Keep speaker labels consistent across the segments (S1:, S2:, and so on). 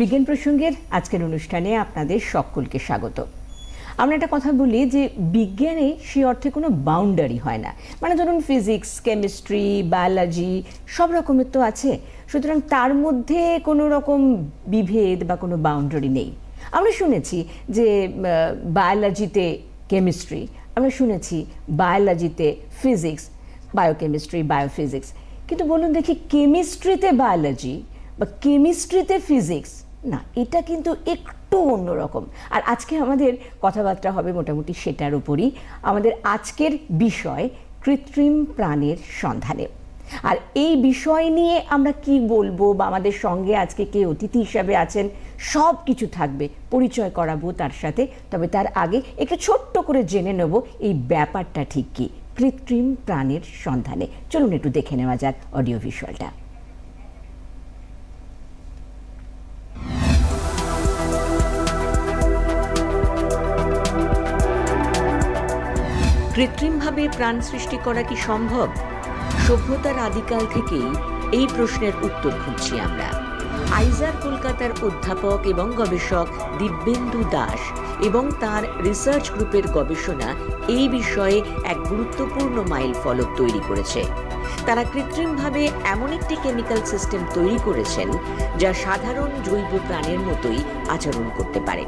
S1: বিজ্ঞান প্রসঙ্গের আজকের অনুষ্ঠানে আপনাদের সকলকে স্বাগত। আমরা একটা কথা বলি যে বিজ্ঞানে সে অর্থে কোনো বাউন্ডারি হয় না। মানে ধরুন ফিজিক্স কেমিস্ট্রি বায়োলজি সব রকমের তো আছে। সুতরাং তার মধ্যে কোনো রকম বিভেদ বা কোনো বাউন্ডারি নেই। আমরা শুনেছি যে বায়োলজিতে কেমিস্ট্রি আমরা শুনেছি বায়োলজিতে ফিজিক্স বায়োকেমিস্ট্রি বায়োফিজিক্স কিন্তু বলুন দেখি কেমিস্ট্রিতে বায়োলজি বা কেমিস্ট্রিতে ফিজিক্স না, এটা কিন্তু একটু অন্যরকম। আর আজকে আমাদের কথাবার্তা হবে মোটামুটি সেটার উপরই। আমাদের আজকের বিষয় কৃত্রিম প্রাণের সন্ধানে। আর এই বিষয় নিয়ে আমরা কি বলব বা আমাদের সঙ্গে আজকে কে অতিথি হিসাবে আছেন, সব কিছু থাকবে। পরিচয় করাবো তার সাথে। তবে তার আগে একটু ছোট্ট করে জেনে নেব এই ব্যাপারটা ঠিক কি? কৃত্রিম প্রাণের সন্ধানে। চলুন একটু দেখে নেওয়া যাক অডিও ভিজুয়ালটা। কৃত্রিমভাবে প্রাণ সৃষ্টি করা কি সম্ভব? সভ্যতার আদিকাল থেকেই এই প্রশ্নের উত্তর খুঁজছি আমরা। আইজার কলকাতার অধ্যাপক এবং গবেষক দিব্যেন্দু দাস এবং তার রিসার্চ গ্রুপের গবেষণা এই বিষয়ে এক গুরুত্বপূর্ণ মাইল ফলক তৈরি করেছে। তারা কৃত্রিমভাবে এমন একটি কেমিক্যাল সিস্টেম তৈরি করেছেন যা সাধারণ জৈব প্রাণের মতোই আচরণ করতে পারে।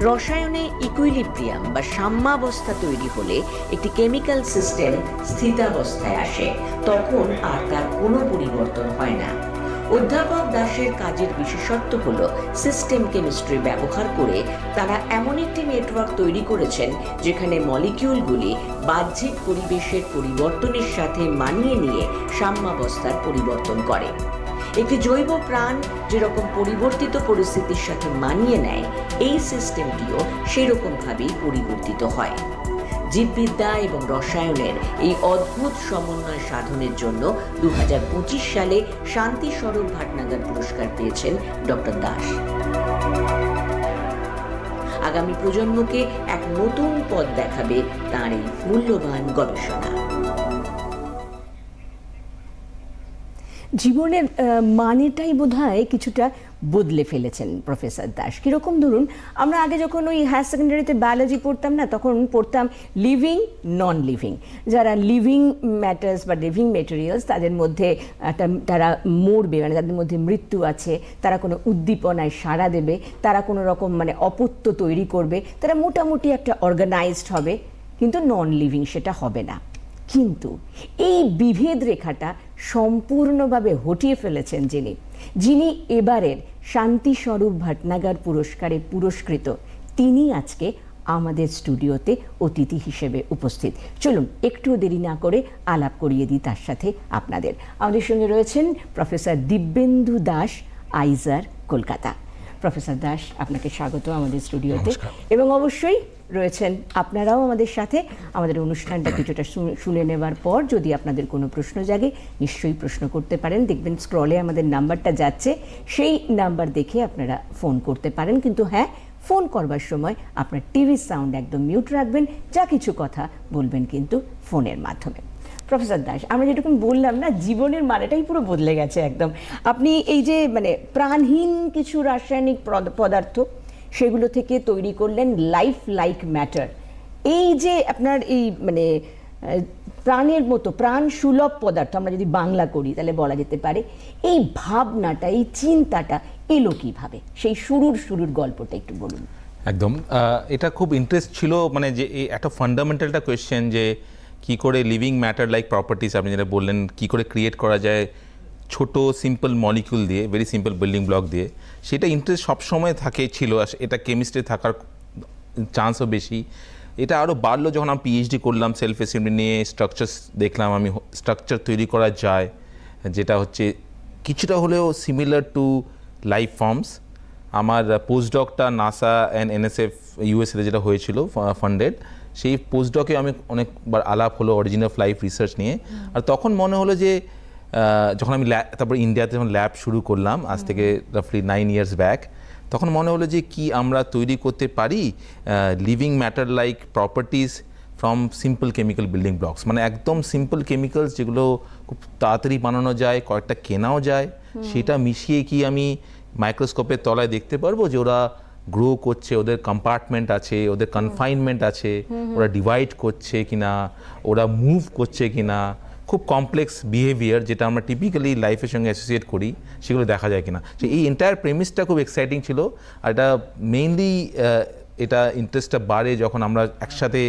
S1: রসায়নে ইকুইলিব্রিয়াম বা সাম্যাবস্থা তৈরি হলে একটি কেমিক্যাল সিস্টেম স্থিতাবস্থায় আসে, তখন আর তার কোনো পরিবর্তন হয় না। অধ্যাপক দাসের কাজের বিশেষত্ব হল সিস্টেম কেমিস্ট্রি ব্যবহার করে তারা এমন একটি নেটওয়ার্ক তৈরি করেছেন যেখানে মলিকিউলগুলি বাহ্যিক পরিবেশের পরিবর্তনের সাথে মানিয়ে নিয়ে সাম্যাবস্থার পরিবর্তন করে। একটি জৈব প্রাণ যেরকম পরিবর্তিত পরিস্থিতির সাথে মানিয়ে নেয়, এই সিস্টেমটিও সেরকমভাবেই পরিবর্তিত হয়। জীববিদ্যা এবং রসায়নের এই অদ্ভুত সমন্বয় সাধনের জন্য দু হাজার পঁচিশ সালে শান্তি স্বরূপ ভাটনাগর পুরস্কার পেয়েছেন ডক্টর দাস। আগামী প্রজন্মকে এক নতুন পথ দেখাবে তার এই মূল্যবান গবেষণা। জীবনের মানেটাই বোধহয় কিছুটা বদলে ফেলেছেন প্রফেসর দাস। কীরকম ধরুন, আমরা আগে যখন ওই হায়ার সেকেন্ডারিতে বায়োলজি পড়তাম না, তখন পড়তাম লিভিং নন লিভিং যারা লিভিং ম্যাটার্স বা লিভিং মেটেরিয়ালস, তাদের মধ্যে একটা তারা মরবে মানে তাদের মধ্যে মৃত্যু আছে, তারা কোনো উদ্দীপনায় সাড়া দেবে, তারা কোনো রকম মানে অপত্য তৈরি করবে, তারা মোটামুটি একটা অর্গানাইজড হবে, কিন্তু নন লিভিং সেটা হবে না। কিন্তু এই বিভেদ রেখাটা সম্পূর্ণভাবে হটিয়ে ফেলেছেন যিনি। যিনি এবারের শান্তিস্বরূপ ভাটনাগার পুরস্কারে পুরস্কৃত। তিনি আজকে আমাদের স্টুডিওতে অতিথি হিসেবে উপস্থিত। চলুন একটু দেরি না করে আলাপ করিয়ে দিই তার সাথে আপনাদের। আমাদের সঙ্গে রয়েছেন professor Dibyendu Das IISER Kolkata. Professor Das আপনাকে স্বাগত আমাদের স্টুডিওতে। এবং অবশ্যই রয়েছেন। আপনারাও আমাদের সাথে আমাদের অনুষ্ঠানটা কিছুটা শুনে নেবার পর যদি আপনাদের কোনো প্রশ্ন জাগে, নিশ্চয়ই প্রশ্ন করতে পারেন। দেখবেন স্ক্রলে আমাদের নাম্বারটা যাচ্ছে। সেই নাম্বার দেখে আপনারা ফোন করতে পারেন। কিন্তু হ্যাঁ ফোন করবার সময় আপনার টিভি সাউন্ড একদম মিউট রাখবেন। যা কিছু কথা বলবেন কিন্তু ফোনের মাধ্যমে। প্রফেসর দাস আমরা যেটুকু বললাম না, জীবনের মানেটাই পুরো বদলে গেছে একদম। আপনি এই যে মানে প্রাণহীন কিছু রাসায়নিক পদার্থ সেগুলো থেকে তৈরি করলেন লাইফ লাইক ম্যাটার এই যে আপনার এই মানে প্রাণের মতো, প্রাণ সুলভ পদার্থ আমরা যদি বাংলা করি, তাহলে বলা যেতে পারে, এই ভাবনাটা, এই চিন্তাটা এলো কীভাবে? সেই শুরুর শুরুর গল্পটা একটু বলুন।
S2: একদম। এটা খুব ইন্টারেস্ট ছিল মানে যে একটা ফান্ডামেন্টালটা কোয়েশ্চেন যে, কি করে লিভিং ম্যাটার লাইক প্রপার্টিস আপনি যেটা বললেন, কি করে ক্রিয়েট করা যায় ছোট সিম্পল মলিকিউল দিয়ে ভেরি সিম্পল বিল্ডিং ব্লক দিয়ে, সেটা ইন্টারেস্ট সবসময় থাকে, ছিল এটা কেমিস্ট্রি থাকার চান্সও বেশি। এটা আরও বাড়লো যখন আমি পিএইচডি করলাম সেলফ অ্যাসেম্বলি নিয়ে স্ট্রাকচার্স দেখলাম, আমি স্ট্রাকচার তৈরি করা যায়, যেটা হচ্ছে কিছুটা হলেও সিমিলার টু লাইফ ফর্মস আমার পোস্টডকটা নাসা অ্যান্ড এনএসএফ ইউএসএতে যেটা হয়েছিল ফান্ডেড সেই পোস্টডকে আমি অনেকবার আলাপ হলো অরিজিন অফ লাইফ রিসার্চ নিয়ে। আর তখন মনে হলো যে যখন আমি ল্যা- তারপর ইন্ডিয়াতে যখন ল্যাব শুরু করলাম আজ থেকে রাফলি নাইন ইয়ার্স ব্যাক তখন মনে হলো যে কি আমরা তৈরি করতে পারি living matter like properties from simple chemical building blocks মানে একদম সিম্পল কেমিক্যালস যেগুলো খুব তাড়াতাড়ি বানানো যায় কয়েকটা কেনাও যায় সেটা মিশিয়ে কি আমি মাইক্রোস্কোপের তলায় দেখতে পারব যে ওরা গ্রো করছে ওদের কম্পার্টমেন্ট আছে ওদের কনফাইনমেন্ট আছে ওরা ডিভাইড করছে কিনা ওরা মুভ করছে কিনা খুব কমপ্লেক্স বিহেভিয়ার যেটা আমরা টিপিক্যালি লাইফের সঙ্গে অ্যাসোসিয়েট করি সেগুলো দেখা যায় কিনা। তো এই এন্টায়ার প্রেমিসটা খুব এক্সাইটিং ছিল আর এটা মেইনলি এটা ইন্টারেস্টটা বাড়ে যখন আমরা একসাথে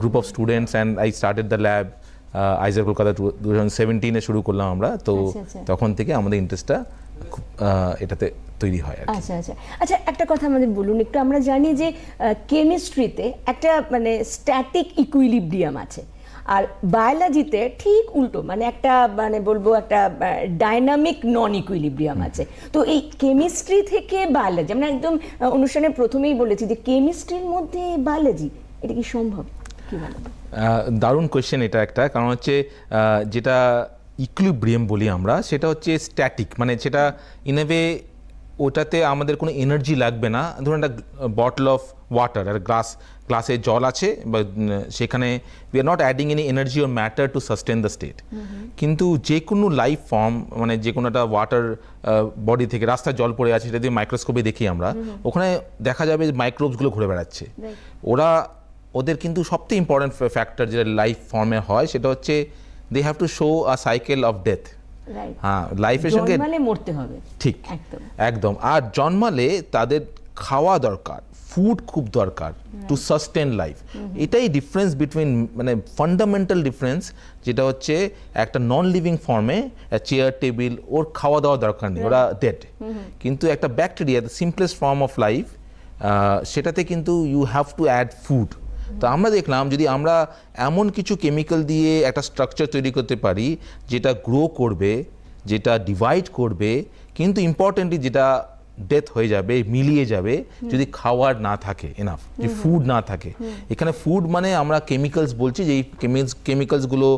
S2: group of students and I started the lab IISER Kolkata two thousand সেভেন্টিনে শুরু করলাম আমরা। তো
S1: আচ্ছা, আচ্ছা।
S2: তখন থেকে আমাদের ইন্টারেস্টটা খুব এটাতে তৈরি হয়
S1: আচ্ছা আচ্ছা। আচ্ছা একটা কথা আমাদের বলুন একটু আমরা জানি যে কেমিস্ট্রিতে একটা মানে স্ট্যাটিক ইকুইলিব্রিয়াম আছে। আর বায়োলজিতে ঠিক উল্টো মানে একটা মানে বলব একটা ডাইনামিক নন ইকুইলিব্রিয়াম আছে। তো এই কেমিস্ট্রি থেকে বায়োলজি আমরা একদম আহ, অনুষ্ঠানের প্রথমেই বলেছি যে কেমিস্ট্রির মধ্যে বায়োলজি এটা কি সম্ভব? কি
S2: দারুণ কোয়েশ্চেন এটা একটা। কারণ হচ্ছে যেটা ইকুইলিব্রিয়াম বলি আমরা সেটা হচ্ছে স্ট্যাটিক মানে সেটা ইন এ ওটাতে আমাদের কোনো এনার্জি লাগবে না। ধরুন একটা বটল অফ ওয়াটার আর গ্লাস গ্লাসে জল আছে বা সেখানে we are not adding any energy or matter to sustain the state কিন্তু যে কোনো লাইফ ফর্ম মানে যে কোনো একটা ওয়াটার বডি থেকে রাস্তায় জল পড়ে আছে সেটা দিয়ে মাইক্রোস্কোপে দেখি আমরা ওখানে দেখা যাবে যে মাইক্রোবসগুলো ঘুরে বেড়াচ্ছে। ওরা ওদের কিন্তু সবথেকে ইম্পর্টেন্ট ফ্যাক্টর যেটা লাইফ ফর্মে হয় সেটা হচ্ছে they have to show a cycle of death হ্যাঁ লাইফের সঙ্গে
S1: মরতে হবে।
S2: ঠিক
S1: একদম।
S2: আর জন্মালে তাদের খাওয়া দরকার। ফুড খুব দরকার টু সাস্টেন লাইফ এটাই ডিফারেন্স বিটুইন মানে ফান্ডামেন্টাল ডিফারেন্স যেটা হচ্ছে একটা নন লিভিং ফর্মে চেয়ার টেবিল ওর খাওয়া দাওয়া দরকার নেই ওরা ডেড কিন্তু একটা bacteria the simplest form of life সেটাতে কিন্তু you have to add food তো আমরা দেখলাম যদি আমরা এমন কিছু কেমিক্যাল দিয়ে একটা স্ট্রাকচার তৈরি করতে পারি যেটা গ্রো করবে যেটা ডিভাইড করবে কিন্তু ইম্পর্টেন্টলি যেটা ডেথ হয়ে যাবে মিলিয়ে যাবে যদি খাওয়ার না থাকে এনাফ যে ফুড না থাকে। এখানে ফুড মানে আমরা কেমিক্যালস বলছি যে এই কেমিক্যালসগুলো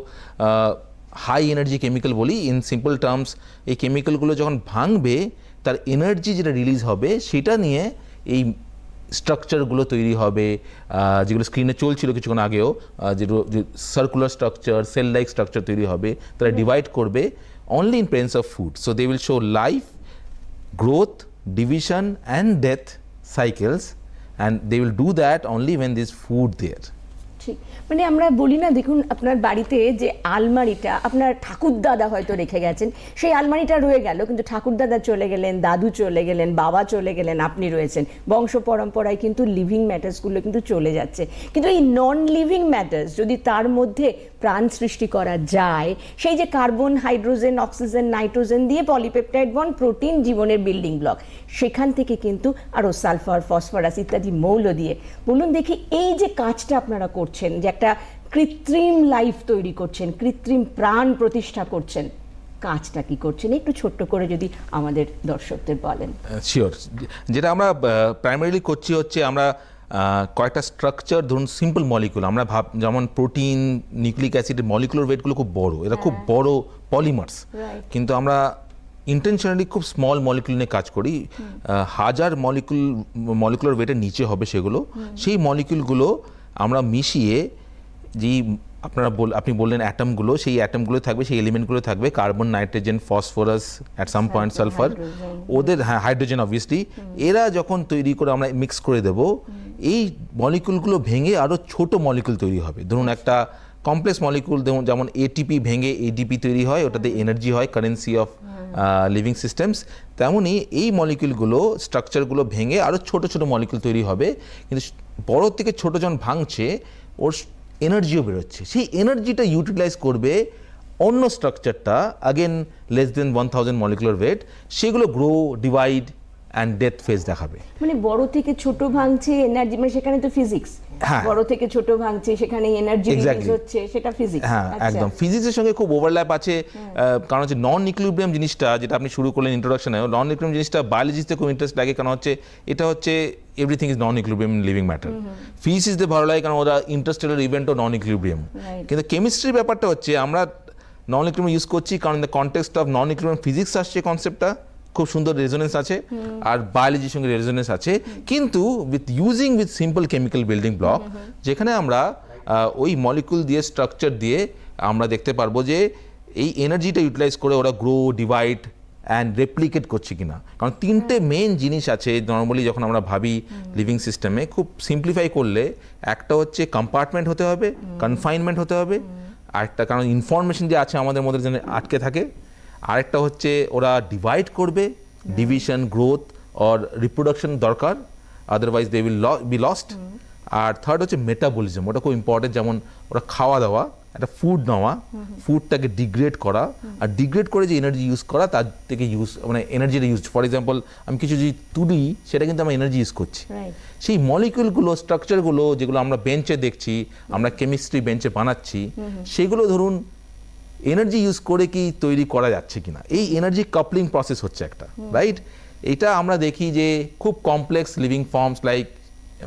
S2: হাই এনার্জি কেমিক্যাল বলি ইন সিম্পল টার্মস এই কেমিক্যালগুলো যখন ভাঙবে তার এনার্জি যেটা রিলিজ হবে সেটা নিয়ে এই স্ট্রাকচারগুলো তৈরি হবে যেগুলো স্ক্রিনে চলছিল কিছুক্ষণ আগেও যেগুলো circular structure cell like structure তৈরি হবে তারা ডিভাইড করবে only in presence of food so they will show life growth, division, and death cycles, and they will do that only when there's food there.
S1: ঠিক। মানে আমরা বলি না, দেখুন আপনার বাড়িতে যে আলমারিটা, আপনার ঠাকুরদাদা হয়তো রেখে গেছেন, সেই আলমারিটা রয়ে গেল, কিন্তু ঠাকুরদাদা চলে গেলেন, দাদু চলে গেলেন, বাবা চলে গেলেন, আপনি রয়েছেন। বংশ পরম্পরায় কিন্তু লিভিং ম্যাটার্সগুলো কিন্তু চলে যাচ্ছে। কিন্তু এই নন লিভিং ম্যাটার্স যদি তার মধ্যে প্রাণ সৃষ্টি করা যায়, সেই যে কার্বন হাইড্রোজেন অক্সিজেন নাইট্রোজেন দিয়ে পলিপেপটাইড বন প্রোটিন জীবনের বিল্ডিং ব্লক সেখান থেকে কিন্তু আরও সালফার ফসফরাস ইত্যাদি মৌল দিয়ে, বলুন দেখি এই যে কাজটা আপনারা করছেন যে একটা কৃত্রিম লাইফ তৈরি করছেন কৃত্রিম প্রাণ প্রতিষ্ঠা করছেন কাজটা কি করছেন? একটু ছোট্ট করে যদি আমাদের দর্শকদের বলেন।
S2: শিওর যেটা আমরা প্রাইমারিলি করছি হচ্ছে আমরা কয়েকটা স্ট্রাকচার ধরুন সিম্পল মলিকুল আমরা ভাব যেমন প্রোটিন নিউক্লিক অ্যাসিডের মলিকুলার ওয়েটগুলো খুব বড় এরা খুব বড় পলিমার্স কিন্তু আমরা ইন্টেনশনালি খুব স্মল মলিকুল নিয়ে কাজ করি হাজার মলিকুল মলিকুলার ওয়েটের নিচে হবে সেগুলো সেই মলিকুলগুলো আমরা মিশিয়ে যেই আপনারা বল আপনি বললেন অ্যাটমগুলো সেই অ্যাটমগুলো থাকবে সেই এলিমেন্টগুলো থাকবে carbon nitrogen phosphorus at some point sulphur ওদের হ্যাঁ হাইড্রোজেন অবভিয়াসলি এরা যখন তৈরি করে আমরা মিক্স করে দেব এই মলিকুলগুলো ভেঙে আরও ছোট মলিকুল তৈরি হবে। ধরুন একটা কমপ্লেক্স মলিকুল যেমন এটিপি ভেঙে এডিপি তৈরি হয় ওটাতে এনার্জি হয় কারেন্সি অফ লিভিং সিস্টেমস তেমনই এই মলিকুলগুলো স্ট্রাকচারগুলো ভেঙে আরও ছোট ছোট মলিকুল তৈরি হবে কিন্তু বড় থেকে ছোট যখন ভাঙছে ওর এনার্জিও বেরোচ্ছে। সেই এনার্জিটা ইউটিলাইজ করবে অন্য স্ট্রাকচারটা again less than one thousand molecular weight সেগুলো grow divide and death phase দেখাবে।
S1: মানে বড় থেকে ছোট ভাঙছে এনার্জি মানে সেখানে তো ফিজিক্স
S2: হ্যাঁ।
S1: বড় থেকে ছোট ভাঙছে সেখানে এনার্জি রিলিজ হচ্ছে সেটা আচ্ছা। ফিজিক্স
S2: হ্যাঁ একদম। ফিজিক্সের সঙ্গে খুব ওভারল্যাপ আছে। কারণ হচ্ছে নন ইকুইলিব্রিয়াম জিনিসটা যেটা আপনি শুরু করলেন ইন্ট্রোডাকশনে নন ইকুইলিব্রিয়াম জিনিসটা বায়োলজিতে খুব ইন্টারেস্ট লাগে কারণ হচ্ছে এটা হচ্ছে everything is non equilibrium living matter ফিজিক্সতে ভালো লাগে কারণ ওরা ইন্টারস্টেলার ইভেন্টও নন ইকুইলিব্রিয়াম কিন্তু কেমিস্ট্রির ব্যাপারটা হচ্ছে আমরা নন ইকুইলিব্রিয়াম ইউজ করছি কারণ the context of non equilibrium physics আসছে কনসেপ্টটা খুব সুন্দর রেজোনেন্স আছে আর বায়োলজির সঙ্গে রেজোনেন্স আছে। কিন্তু with using with simple chemical building block যেখানে আমরা ওই মলিকুল দিয়ে স্ট্রাকচার দিয়ে আমরা দেখতে পারব যে এই এনার্জিটা ইউটিলাইজ করে ওরা গ্রো ডিভাইড অ্যান্ড রেপ্লিকেট করছে কিনা। কারণ তিনটে মেন জিনিস আছে নর্মালি যখন আমরা ভাবি লিভিং সিস্টেমে খুব সিম্পলিফাই করলে একটা হচ্ছে কম্পার্টমেন্ট হতে হবে কনফাইনমেন্ট হতে হবে আরেকটা কারণ ইনফরমেশন যে আছে আমাদের মধ্যে যেন আটকে থাকে। আরেকটা হচ্ছে ওরা ডিভাইড করবে ডিভিশন গ্রোথ অর রিপ্রোডাকশন দরকার otherwise they will be lost R third হচ্ছে মেটাবলিজম ওটা খুব ইম্পর্টেন্ট যেমন ওরা খাওয়া দাওয়া একটা ফুড নেওয়া ফুডটাকে ডিগ্রেড করা আর ডিগ্রেড করে যে এনার্জি ইউজ করা তার থেকে ইউজ মানে এনার্জিটা ইউজ ফর এক্সাম্পল আমি কিছু যদি তুলি সেটা কিন্তু আমরা এনার্জি ইউজ করছি। সেই মলিকিউলগুলো স্ট্রাকচারগুলো যেগুলো আমরা বেঞ্চে দেখছি আমরা কেমিস্ট্রি বেঞ্চে বানাচ্ছি সেগুলো ধরুন এনার্জি ইউজ করে কি তৈরি করা যাচ্ছে কিনা? এই এনার্জি কাপলিং প্রসেস হচ্ছে একটা রাইট এটা আমরা দেখি যে খুব কমপ্লেক্স লিভিং ফর্মস লাইক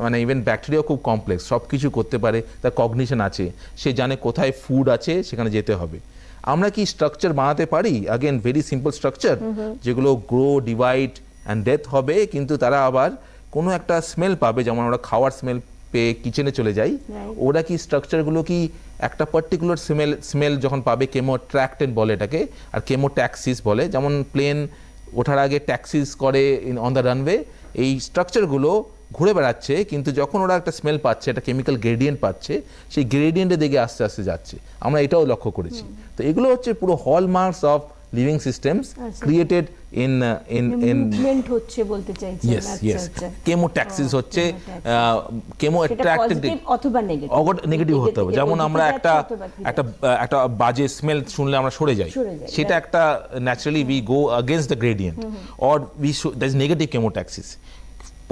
S2: মানে ইভেন ব্যাকটেরিয়াও খুব কমপ্লেক্স সব কিছু করতে পারে তার কগনিশন আছে সে জানে কোথায় ফুড আছে সেখানে যেতে হবে। আমরা কি স্ট্রাকচার বানাতে পারি? আগেন ভেরি সিম্পল স্ট্রাকচার যেগুলো গ্রো ডিভাইড অ্যান্ড ডেথ হবে কিন্তু তারা আবার কোনো একটা স্মেল পাবে যেমন আমরা খাওয়ার স্মেল পেয়ে কিচেনে চলে যাই ওরা কি স্ট্রাকচারগুলো কি একটা পার্টিকুলার স্মেল স্মেল যখন পাবে কেমো ট্র্যাক্টেন বলে এটাকে আর কেমো ট্যাক্সিস বলে যেমন প্লেন ওঠার আগে ট্যাক্সিস করে ইন অন দ্য রানওয়ে এই স্ট্রাকচারগুলো ঘুরে বেড়াচ্ছে কিন্তু যখন ওরা একটা স্মেল পাচ্ছে একটা কেমিক্যাল গ্রেডিয়েন্ট পাচ্ছে সেই গ্রেডিয়েন্টের দিকে আস্তে আস্তে যাচ্ছে। আমরা এটাও লক্ষ্য করেছি। তো এগুলো হচ্ছে পুরো হলমার্কস অফ লিভিং সিস্টেমস
S1: আচ্ছা।
S2: Created in in in
S1: movement হচ্ছে বলতে চাইছেন
S2: ইয়েস
S1: আচ্ছা,
S2: ইয়েস
S1: আচ্ছা।
S2: হচ্ছে
S1: chemotaxis।
S2: কেমো
S1: সেটা
S2: অ্যাট্রাক্টেড
S1: পজিটিভ অথবা নেগেটিভ
S2: নেগেটিভ হতে হবে। যেমন আমরা একটা একটা একটা বাজে স্মেল শুনলে আমরা সরে যাই। সেটা একটা naturally we go against the gradient or we that is negative chemotaxis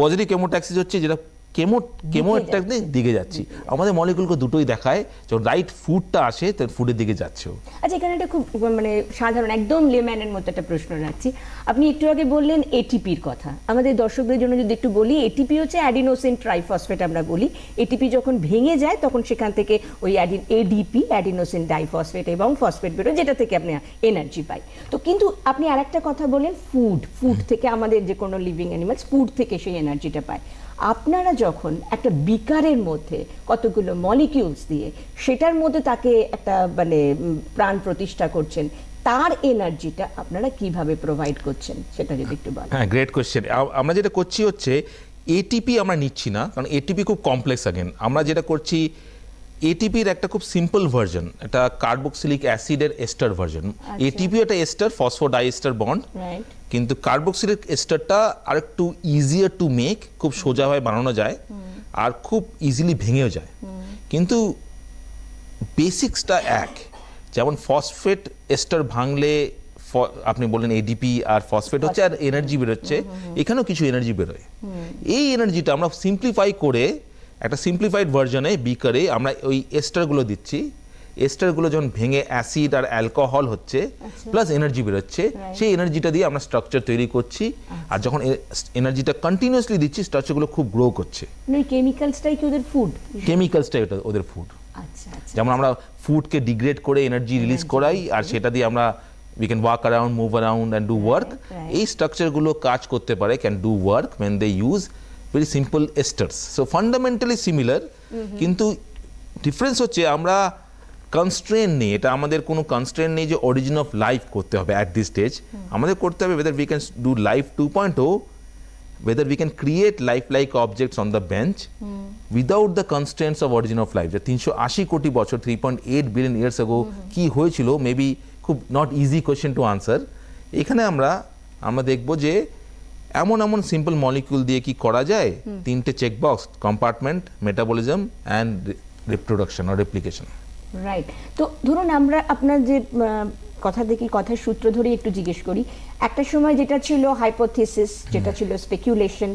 S2: positive chemotaxis হচ্ছে যেটা কেমো কেমো
S1: যাচ্ছে।
S2: দিকে যাচ্ছি। আমাদের মলিকুলকে দুটোই দেখায় যখন রাইট ফুডটা আসে তার ফুডের দিকে যাচ্ছে
S1: আচ্ছা এখানে একটা খুব মানে সাধারণ একদম লেম্যানের মতো একটা প্রশ্ন রাখছি। আপনি একটু আগে বললেন এটিপির কথা। আমাদের দর্শকদের জন্য যদি একটু বলি এটিপি হচ্ছে অ্যাডিনোসিন ট্রাইফসফেট আমরা বলি। এটিপি যখন ভেঙে যায় তখন সেখান থেকে ওই অ্যাডিন এডিপি অ্যাডিনোসিন ডাইফসফেট এবং ফসফেট বেরোয় যেটা থেকে আপনি এনার্জি পাই। তো কিন্তু আপনি আরেকটা কথা বলেন ফুড ফুড থেকে আমাদের যে কোনো লিভিং অ্যানিমালস ফুড থেকে সেই এনার্জিটা পায়। আপনারা যখন একটা বিকারের মধ্যে কতগুলো মলিকিউলস দিয়ে সেটার মধ্যে তাকে একটা মানে প্রাণ প্রতিষ্ঠা করছেন, তার এনার্জিটা আপনারা কীভাবে প্রোভাইড করছেন? সেটা যদি একটু বলেন।
S2: হ্যাঁ গ্রেট কোশ্চেন আমরা যেটা করছি হচ্ছে এটিপি আমরা নিচ্ছি না, কারণ এটিপি খুব কমপ্লেক্স আগেন আমরা যেটা করছি এটিপির একটা খুব সিম্পল ভার্জন এটা কার্বক্সিলিক অ্যাসিডের এস্টার ভার্জন এটিপি একটা এস্টার ফসফোডাইস্টার বন্ড কিন্তু কার্বক্সিলিক এস্টারটা আরেকটু ইজিয়ার টু মেক খুব সোজাভাবে বানানো যায় আর খুব ইজিলি ভেঙেও যায়। কিন্তু বেসিক্সটা এক যেমন ফসফেট এস্টার ভাঙলে আপনি বললেন এডিপি আর ফসফেট হচ্ছে আর এনার্জি বেরোচ্ছে এখানেও কিছু এনার্জি বেরোয়। এই এনার্জিটা আমরা সিম্পলিফাই করে একটা সিম্পলিফাইড ভার্জনে বিকারে আমরা ওই এস্টারগুলো দিচ্ছি। এস্টারগুলো যখন ভেঙে অ্যাসিড আর অ্যালকোহল হচ্ছে প্লাস এনার্জি বেরোচ্ছে সেই এনার্জিটা দিয়ে আমরা স্ট্রাকচার তৈরি করছি। আর যখন এনার্জিটা কন্টিনিউয়াসলি দিচ্ছি স্ট্রাকচারগুলো খুব গ্রো করছে।
S1: মানে কেমিক্যালসটাই কি ওদের ফুড
S2: কেমিক্যালসটা এটা ওদের ফুড
S1: আচ্ছা আচ্ছা।
S2: যেমন আমরা ফুডকে ডিগ্রেড করে এনার্জি রিলিজ করাই আর সেটা দিয়ে আমরা we can walk around move around and do work. এই স্ট্রাকচারগুলো কাজ করতে পারে can do work when they use very simple esters so fundamentally similar কিন্তু ডিফারেন্স হচ্ছে আমরা কনস্ট্রেন নেই। এটা আমাদের কোনো কনস্ট্রেন নেই যে অরিজিন অফ লাইফ করতে হবে অ্যাট দিস স্টেজ আমাদের করতে হবে whether we can do life two point o whether we can create lifelike objects on the bench without the constraints of origin of life যে তিনশো আশি কোটি বছর three point eight billion years ago কি হয়েছিল? মেবি খুব not easy question to answer এখানে আমরা আমরা দেখব যে এমন এমন সিম্পল মলিকিউল দিয়ে কি করা যায়? তিনটে check box compartment metabolism and reproduction R replication
S1: right তো ধরুন আমরা আপনার যে কথা দেখি কথার সূত্র ধরে একটু জিজ্ঞেস করি। একটা সময় যেটা ছিল হাইপোথিসিস যেটা ছিল স্পেকুলেশন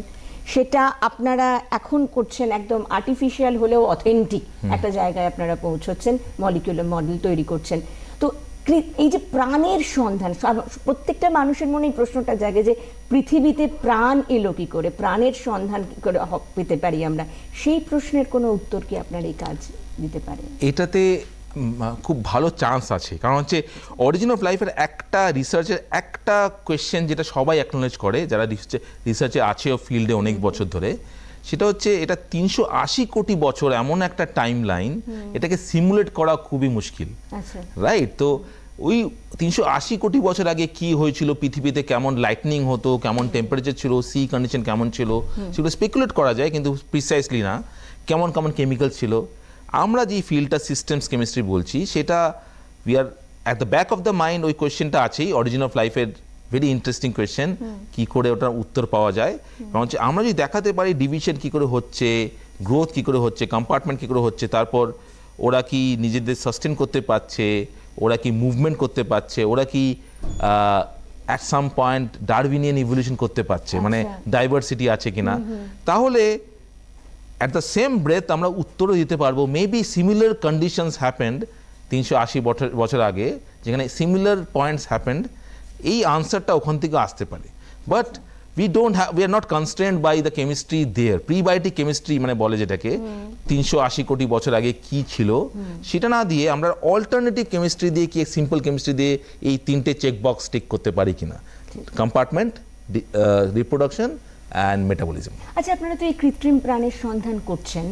S1: সেটা আপনারা এখন করছেন একদম আর্টিফিশিয়াল হলেও অথেন্টিক একটা জায়গায় আপনারা পৌঁছচ্ছেন মলিকিউলার মডেল তৈরি করছেন। এই যে প্রাণের সন্ধান প্রত্যেকটা মানুষের মনে এই প্রশ্নটা জাগে যে পৃথিবীতে প্রাণ এলো কি করে প্রাণের সন্ধান কি করে পেতে পারি আমরা? সেই প্রশ্নের কোনো উত্তর কি আপনার এই কাজ দিতে পারেন
S2: এটাতে খুব ভালো চান্স আছে। কারণ হচ্ছে অরিজিন অফ লাইফের একটা রিসার্চের একটা কোয়েশ্চেন যেটা সবাই অ্যাকনোলেজ করে যারা রিসার্চে আছে ও ফিল্ডে অনেক বছর ধরে সেটা হচ্ছে এটা তিনশো আশি কোটি বছর এমন একটা টাইম লাইন এটাকে সিমুলেট করা খুবই মুশকিল।
S1: আচ্ছা।
S2: রাইট তো ওই তিনশো আশি কোটি বছর আগে কি হয়েছিল? পৃথিবীতে কেমন লাইটনিং হতো কেমন টেম্পারেচার ছিল সি কন্ডিশন কেমন ছিল? সেগুলো স্পেকুলেট করা যায় কিন্তু প্রিসাইসলি না। কেমন কেমন কেমিক্যাল ছিল? আমরা যে ফিল্ডটা সিস্টেমস কেমিস্ট্রি বলছি সেটা we are at the back of the mind ওই কোয়েশ্চেনটা আছেই। অরিজিন অফ লাইফের ভেরি ইন্টারেস্টিং কোয়েশ্চেন কী করে ওটার উত্তর পাওয়া যায়? কারণ হচ্ছে আমরা যদি দেখাতে পারি ডিভিশন কী করে হচ্ছে গ্রোথ কী করে হচ্ছে কম্পার্টমেন্ট কী করে হচ্ছে তারপর ওরা কি নিজেদের সাস্টেন করতে পারছে ওরা কি মুভমেন্ট করতে পারছে? ওরা কি at some point Darwinian evolution করতে পারছে? মানে ডাইভার্সিটি আছে কিনা? তাহলে অ্যাট দ্য সেম ব্রেথ আমরা উত্তরও দিতে পারব। মেবি সিমিলার কন্ডিশনস হ্যাপেন্ড তিনশো আশি বছর বছর আগে যেখানে সিমিলার পয়েন্টস হ্যাপেন্ড এই আনসারটা ওখান থেকে আসতে পারে। But we don't have we are not constraint by the chemistry there prebiotic chemistry মানে বলে যেটাকে, তিনশো আশি কোটি বছর আগে কি ছিল, সেটা না দিয়ে আমরা অল্টারনেটিভ কেমিস্ট্রি দিয়ে কি সিম্পল কেমিস্ট্রি দিয়ে এই তিনটে চেক বক্স টিক করতে পারি কিনা। কম্পার্টমেন্ট রিপ্রোডাকশন অ্যান্ড মেটাবলিজম
S1: আচ্ছা আপনারা তো এই কৃত্রিম প্রাণের সন্ধান করছেন।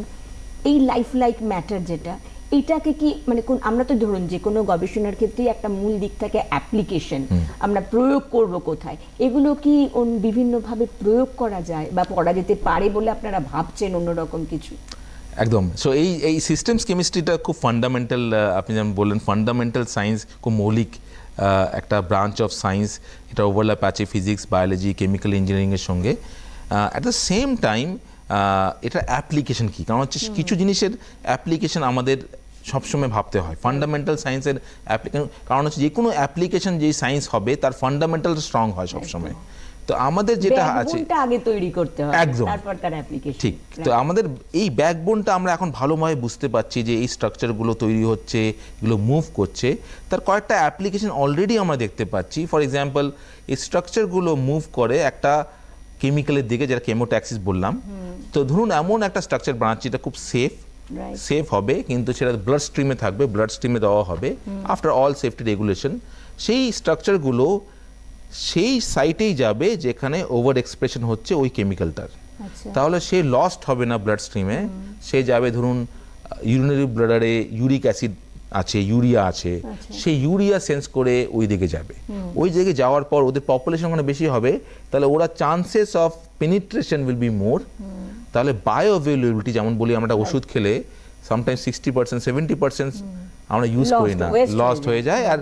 S1: এই লাইফ লাইক ম্যাটার যেটা এটাকে কি মানে কোন আমরা তো ধরুন যে কোনো গবেষণার ক্ষেত্রেই একটা মূল দিক থাকে অ্যাপ্লিকেশন আমরা প্রয়োগ করব কোথায়? এগুলো কি বিভিন্নভাবে প্রয়োগ করা যায় বা করা যেতে পারে বলে আপনারা ভাবছেন অন্যরকম কিছু?
S2: একদম। সো এই এই সিস্টেমস কেমিস্ট্রিটা খুব ফান্ডামেন্টাল আপনি যেমন বললেন ফান্ডামেন্টাল সায়েন্স খুব মৌলিক একটা ব্রাঞ্চ অফ সায়েন্স এটা ওভারল্যাপ আছে ফিজিক্স বায়োলজি কেমিক্যাল ইঞ্জিনিয়ারিংয়ের সঙ্গে। অ্যাট দ্য সেম টাইম এটা অ্যাপ্লিকেশন কী? কারণ হচ্ছে কিছু জিনিসের অ্যাপ্লিকেশন আমাদের সবসময় ভাবতে হয়। ফান্ডামেন্টাল সায়েন্সের কারণ হচ্ছে যে কোনো অ্যাপ্লিকেশন যেই সায়েন্স হবে তার ফান্ডামেন্টাল স্ট্রং হয় সবসময়। তো আমাদের যেটা আছে
S1: আগে তৈরি করতে হবে
S2: একদম।
S1: তারপর তার অ্যাপ্লিকেশন
S2: ঠিক। তো আমাদের এই ব্যাকবোনটা আমরা এখন ভালোভাবে বুঝতে পারছি যে এই স্ট্রাকচারগুলো তৈরি হচ্ছে এগুলো মুভ করছে। তার কয়েকটা অ্যাপ্লিকেশন অলরেডি আমরা দেখতে পাচ্ছি। ফর এক্সাম্পল এই স্ট্রাকচারগুলো মুভ করে একটা কেমিক্যালের দিকে যেটা কেমোট্যাক্সিস বললাম। তো ধরুন এমন একটা স্ট্রাকচার বানাচ্ছি যেটা খুব সেফ. সেফ হবে কিন্তু সেটা ব্লাড স্ট্রিমে থাকবে ব্লাড স্ট্রিমে দেওয়া হবে। আফটার অল সেফটি রেগুলেশন সেই স্ট্রাকচারগুলো সেই সাইটেই যাবে যেখানে ওভার এক্সপ্রেশন হচ্ছে ওই কেমিক্যালটার
S1: আচ্ছা।
S2: তাহলে সে লস্ট হবে না ব্লাড স্ট্রিমে সে যাবে ধরুন ইউরিনারি ব্লাডারে ইউরিক অ্যাসিড আছে ইউরিয়া আছে। সেই ইউরিয়া সেন্স করে ওই দিকে যাবে। ওই দিকে যাওয়ার পর ওদের পপুলেশন ওখানে বেশি হবে তাহলে ওরা chances of penetration will be more তাহলে বায়ো অ্যাভেলেবিলিটি যেমন বলি আমরা ওষুধ খেলে sometimes sixty percent seventy percent আমরা ইউজ করি না। লস্ট হয়ে যায় আর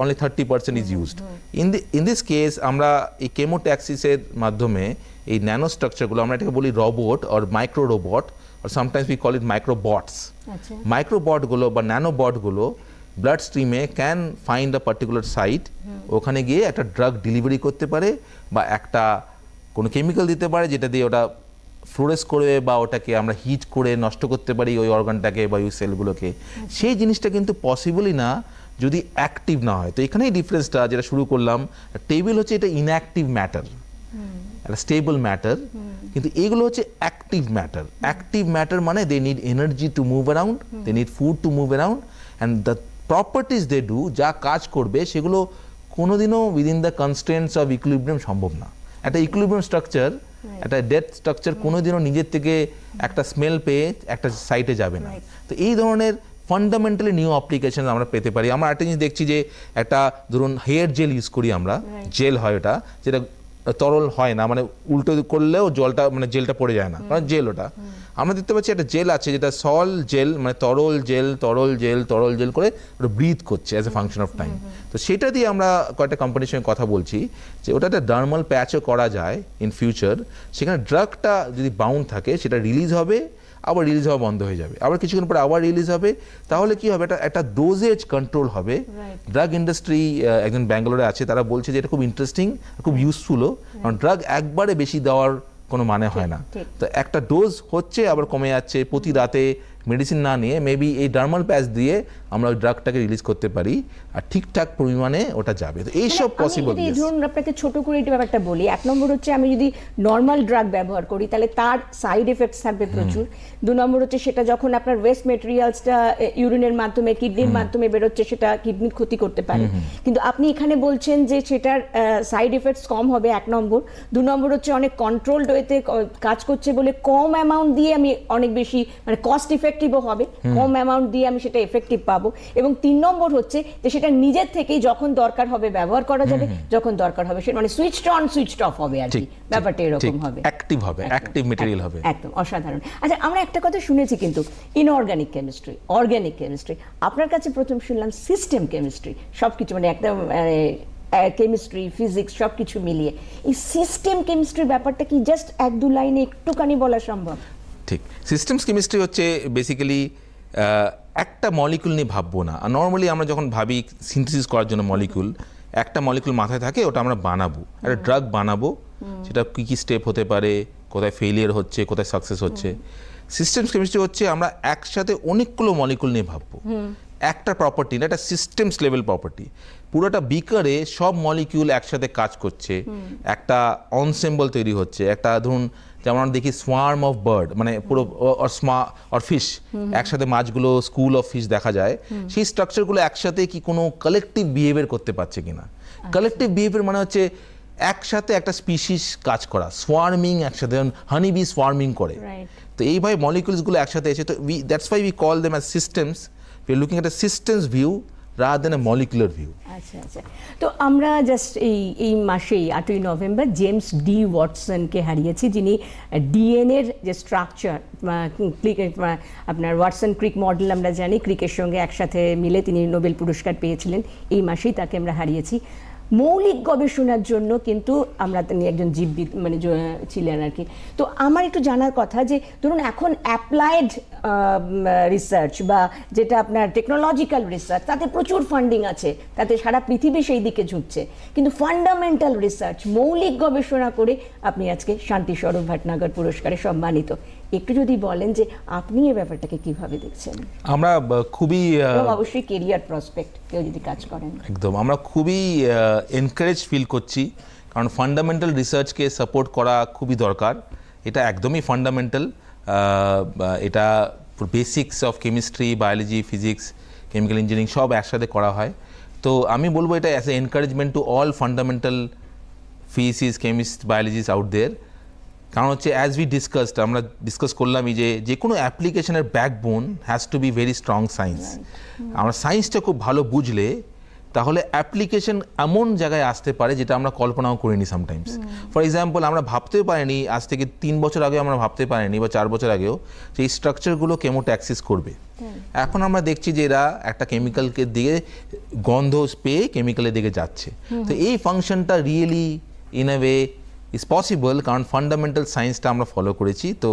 S2: only thirty percent is used in the in this case আমরা এই কেমোট্যাক্সিসের মাধ্যমে এই ন্যানো স্ট্রাকচারগুলো আমরা এটাকে বলি robot or micro robot R sometimes we call it micro bots micro বটগুলো বা ন্যানো বটগুলো blood স্ট্রিমে can find a particular site ওখানে গিয়ে একটা ড্রাগ ডেলিভারি করতে পারে বা একটা কোনো কেমিক্যাল দিতে পারে যেটা দিয়ে ওটা ফ্লোরেস করে বা ওটাকে আমরা হিট করে নষ্ট করতে পারি ওই অর্গানটাকে বা ওই সেলগুলোকে সেই জিনিসটা কিন্তু পসিবলই না যদি অ্যাক্টিভ না হয়। তো এখানেই ডিফারেন্সটা যেটা শুরু করলাম টেবিল হচ্ছে এটা ইনঅ্যাক্টিভ ম্যাটার একটা স্টেবল ম্যাটার কিন্তু এগুলো হচ্ছে অ্যাক্টিভ ম্যাটার অ্যাক্টিভ ম্যাটার মানে they need energy to move around they need food to move around and the properties they do যা কাজ করবে সেগুলো কোনোদিনও within the constants of equilibrium সম্ভব না। একটা ইকুইলিব্রিয়াম স্ট্রাকচার একটা ডেথ স্ট্রাকচার কোনোদিনও নিজের থেকে একটা স্মেল পেয়ে একটা সাইটে যাবে না। তো এই ধরনের ফান্ডামেন্টালি নিউ অ্যাপ্লিকেশন আমরা পেতে পারি। আমরা একটা জিনিস দেখছি যে একটা ধরুন হেয়ার জেল ইউজ করি আমরা জেল হয় ওটা যেটা তরল হয় না মানে উল্টো করলেও জলটা মানে জেলটা পড়ে যায় না। কারণ জেল ওটা। আমরা দেখতে পাচ্ছি একটা জেল আছে যেটা সল জেল মানে তরল জেল তরল জেল তরল জেল করে ওটা ব্রিথ করছে as a function of time তো সেটা দিয়ে আমরা কয়েকটা কোম্পানির সঙ্গে কথা বলছি যে ওটা একটা ডার্মাল প্যাচও করা যায় ইন ফিউচার সেখানে ড্রাগটা যদি বাউন্ড থাকে সেটা রিলিজ হবে আবার রিলিজ হওয়া বন্ধ হয়ে যাবে। আবার কিছুক্ষণ পরে আবার রিলিজ হবে। তাহলে কি হবে? এটা একটা ডোজেজ কন্ট্রোল হবে। ড্রাগ ইন্ডাস্ট্রি একজন ব্যাঙ্গালোরে আছে তারা বলছে যে এটা খুব ইন্টারেস্টিং খুব ইউজফুলও কারণ ড্রাগ একবারে বেশি দেওয়ার কোনো মানে হয় না। তো একটা ডোজ হচ্ছে আবার কমে যাচ্ছে। প্রতি রাতে মেডিসিন না নিয়ে মেবি এই ডার্মাল প্যাচ দিয়ে আমরা ওই ড্রাগটাকে রিলিজ করতে পারি আর ঠিকঠাক পরিমাণে ওটা যাবে। তো এইসব
S1: মানে
S2: পসিবল
S1: আমি ধরুন আপনাকে ছোট করে একটু ব্যাপারটা বলি এক নম্বর হচ্ছে আমি যদি নর্মাল ড্রাগ ব্যবহার করি তাহলে তার সাইড এফেক্টস থাকবে প্রচুর। দু নম্বর হচ্ছে সেটা যখন আপনার ওয়েস্ট মেটেরিয়ালসটা ইউরিনের মাধ্যমে কিডনির মাধ্যমে বেরোচ্ছে সেটা কিডনির ক্ষতি করতে পারে। কিন্তু আপনি এখানে বলছেন যে সেটার সাইড এফেক্টস কম হবে এক নম্বর। দু নম্বর হচ্ছে অনেক কন্ট্রোলড ওয়েতে কাজ করছে বলে কম অ্যামাউন্ট দিয়ে আমি অনেক বেশি মানে কস্ট ইফেক্ট এফেক্টিভও হবে। কম অ্যামাউন্ট দিয়ে আমি সেটা এফেক্টিভ পাবো। এবং তিন নম্বর হচ্ছে যে সেটা নিজের থেকেই যখন দরকার হবে ব্যবহার করা যাবে যখন দরকার হবে সেটা মানে সুইচড অন সুইচড অফ হবে আর কি। ব্যাপারটা এরকম হবে।
S2: অ্যাক্টিভ হবে অ্যাক্টিভ মেটেরিয়াল হবে।
S1: একদম অসাধারণ। আচ্ছা আমরা একটা কথা শুনেছি কিন্তু ইনঅর্গানিক কেমিস্ট্রি অর্গানিক কেমিস্ট্রি আপনার কাছে প্রথম শুনলাম সিস্টেম কেমিস্ট্রি সব কিছু মানে একদম কেমিস্ট্রি ফিজিক্স সব কিছু মিলিয়ে। এই সিস্টেম কেমিস্ট্রির ব্যাপারটা কি জাস্ট এক দু লাইনে একটুখানি বলা সম্ভব?
S2: ঠিক। সিস্টেমস কেমিস্ট্রি হচ্ছে বেসিক্যালি একটা মলিকুল নিয়ে ভাববো না। আর নর্মালি আমরা যখন ভাবি সিনথেসিস করার জন্য মলিকুল একটা মলিকুল মাথায় থাকে ওটা আমরা বানাবো। একটা ড্রাগ বানাবো সেটা কী কী স্টেপ হতে পারে কোথায় ফেলিয়ার হচ্ছে কোথায় সাকসেস হচ্ছে। সিস্টেমস কেমিস্ট্রি হচ্ছে আমরা একসাথে অনেকগুলো মলিকুল নিয়ে ভাববো। একটা প্রপার্টি না একটা সিস্টেমস লেভেল প্রপার্টি পুরোটা বিকারে সব মলিকিউল একসাথে কাজ করছে। একটা অনসেম্বল তৈরি হচ্ছে। একটা ধরুন যেমন আমরা দেখি সোয়ার্ম অফ বার্ড মানে পুরো অর স্মা অর ফিশ একসাথে মাছগুলো স্কুল অফ ফিশ দেখা যায়। সেই স্ট্রাকচারগুলো একসাথে কি কোনো কালেকটিভ বিহেভিয়ার করতে পারছে কিনা? কালেকটিভ বিহেভিয়ার মানে হচ্ছে একসাথে একটা স্পিসিস কাজ করা সোয়ার্মিং একসাথে হানি বি সোয়ার্মিং করে। তো এইভাবে মলিকুলসগুলো একসাথে এসে তো we that's why we call them as systems we looking at a systems view then a molecular view
S1: আচ্ছা আচ্ছা। তো আমরা জাস্ট এই এই মাসেই, আটই নভেম্বর জেমস ডি ওয়াটসনকে হারিয়েছি, যিনি ডিএনএর যে স্ট্রাকচার আপনার ওয়াটসন ক্রিক মডেল আমরা জানি ক্রিকের সঙ্গে একসাথে মিলে তিনি নোবেল পুরস্কার পেয়েছিলেন। এই মাসেই তাকে আমরা হারিয়েছি। মৌলিক গবেষণার জন্য কিন্তু আমরা তিনি একজন জীববিদ মানে ছিলেন আর কি। তো আমার একটু জানার কথা যে, ধরুন এখন অ্যাপ্লাইড রিসার্চ বা যেটা আপনার টেকনোলজিক্যাল রিসার্চ তাতে প্রচুর ফান্ডিং আছে, তাতে সারা পৃথিবী সেই দিকে ঝুঁকছে। কিন্তু ফান্ডামেন্টাল রিসার্চ মৌলিক গবেষণা করে আপনি আজকে শান্তি স্বরূপ ভটনাগর পুরস্কারে সম্মানিত। একটু যদি বলেন যে আপনি এই ব্যাপারটাকে কীভাবে দেখছেন?
S2: আমরা খুবই
S1: অবশ্যই কেরিয়ার প্রসপেক্ট কেউ যদি কাজ করেন।
S2: একদম আমরা খুবই এনকারেজ ফিল করছি কারণ ফান্ডামেন্টাল রিসার্চকে সাপোর্ট করা খুবই দরকার। এটা একদমই ফান্ডামেন্টাল এটা basics of chemistry biology physics chemical engineering সব একসাথে করা হয়। তো আমি বলব এটা as a encouragement to all fundamental physics chemist biologist out there কারণ হচ্ছে অ্যাজ উই ডিসকাসড আমরা ডিসকাস করলামই যে যে কোনো অ্যাপ্লিকেশনের backbone has to be very strong science আমরা সায়েন্সটা খুব ভালো বুঝলে তাহলে অ্যাপ্লিকেশন এমন জায়গায় আসতে পারে যেটা আমরা কল্পনাও করিনি সামটাইমস ফর এক্সাম্পল আমরা ভাবতেও পারিনি আজ থেকে তিন বছর আগে আমরা ভাবতে পারিনি বা চার বছর আগেও যে এই স্ট্রাকচারগুলো কেমোট্যাক্সিস করবে। এখন আমরা দেখছি যে এরা একটা কেমিক্যালকে দিয়ে গন্ধ পেয়ে কেমিক্যালের দিকে যাচ্ছে। তো এই ফাংশনটা really in a way is possible কারণ ফান্ডামেন্টাল সায়েন্সটা আমরা ফলো করেছি তো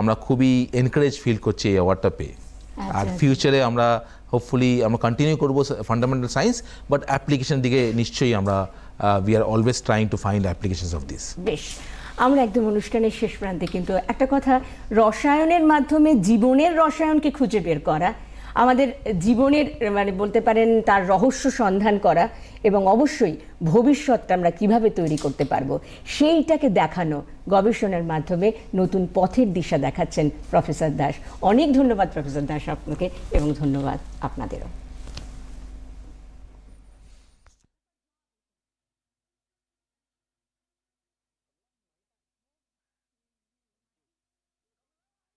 S2: আমরা খুবই এনকারেজ ফিল করছি এই অ্যাওয়ার্ডটা পেয়ে আর
S1: আচ্ছা।
S2: ফিউচারে আমরা হোপফুলি আমরা কন্টিনিউ করব ফান্ডামেন্টাল সায়েন্স বাট অ্যাপ্লিকেশন দিকে নিশ্চয়ই আমরা we are always trying to find applications of this
S1: বেশ আমরা একদম অনুষ্ঠানের শেষ প্রান্তে কিন্তু একটা কথা রসায়নের মাধ্যমে জীবনের রসায়নকে খুঁজে বের করা আমাদের জীবনের মানে বলতে পারেন তার রহস্য সন্ধান করা এবং অবশ্যই ভবিষ্যৎটা আমরা কীভাবে তৈরি করতে পারব, সেইটাকে দেখানো গবেষণার মাধ্যমে নতুন পথের দিশা দেখাচ্ছেন প্রফেসর দাস। অনেক ধন্যবাদ প্রফেসর দাস আপনাকে এবং ধন্যবাদ আপনাদেরও।